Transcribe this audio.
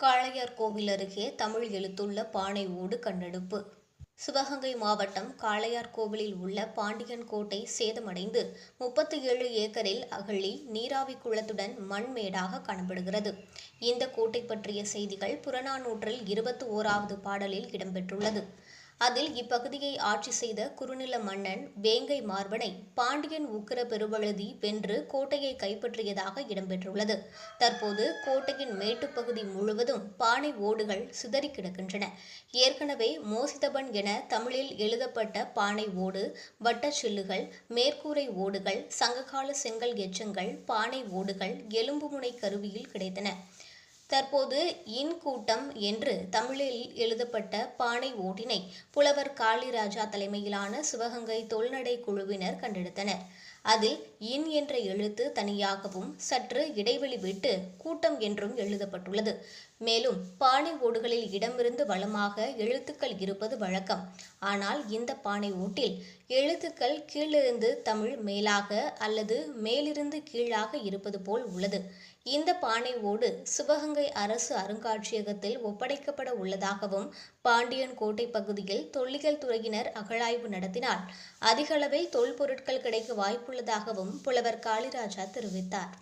காளையார் கோவில் அருகே தமிழ் எழுத்துள்ள பானை ஓடு கண்டெடுப்பு சிவகங்கை மாவட்டம் காளையார் கோவிலில் உள்ள பாண்டியன் கோட்டை சேதமடைந்து முப்பத்தி ஏழு ஏக்கரில் அகழி நீராவி குளத்துடன் மண்மேடாக காணப்படுகிறது. இந்த கோட்டை பற்றிய செய்திகள் புறநானூற்றில் இருபத்தி ஓராவது பாடலில் இடம்பெற்றுள்ளது. அதில் இப்பகுதியை ஆட்சி செய்த குறுநில மன்னன் வேங்கை மார்பனை பாண்டியன் உக்கிர பெருவழுதி வென்று கோட்டையை கைப்பற்றியதாக இடம்பெற்றுள்ளது. தற்போது கோட்டையின் மேட்டுப்பகுதி முழுவதும் பானை ஓடுகள் சிதறி கிடக்கின்றன. ஏற்கனவே மோசிதபன் என தமிழில் எழுதப்பட்ட பானை ஓடு வட்டச்சில்லுகள் மேற்கூரை ஓடுகள் சங்ககால செங்கல் எச்சங்கள் பானை ஓடுகள் எலும்பு முனை கருவியில் கிடைத்தன. தற்போது இன் கூட்டம் என்று தமிழில் எழுதப்பட்ட பானை ஓட்டினை புலவர் காளிராஜா தலைமையிலான சிவகங்கை தொல்நடை குழுவினர் கண்டெடுத்தனர். அதில் இன் என்ற எழுத்து தனியாகவும் சற்று இடைவெளி விட்டு கூட்டம் என்றும் எழுதப்பட்டுள்ளது. மேலும் பானை ஓடுகளில் இடமிருந்து வளமாக எழுத்துக்கள் இருப்பது வழக்கம். ஆனால் இந்த பானை ஓட்டில் எழுத்துக்கள் கீழிருந்து தமிழ் மேலாக அல்லது மேலிருந்து கீழாக இருப்பது போல் உள்ளது. இந்த பானை ஓடு சிவகங்கை சிவகங்கை அரசு அருங்காட்சியகத்தில் ஒப்படைக்கப்பட உள்ளதாகவும் பாண்டியன் கோட்டை பகுதியில் தொல்லியல் துறையினர் அகழாய்வு நடத்தினால் அதிகளவில் தொல்பொருட்கள் கிடைக்க வாய்ப்புள்ளதாகவும் புலவர் காளிராஜா தெரிவித்தார்.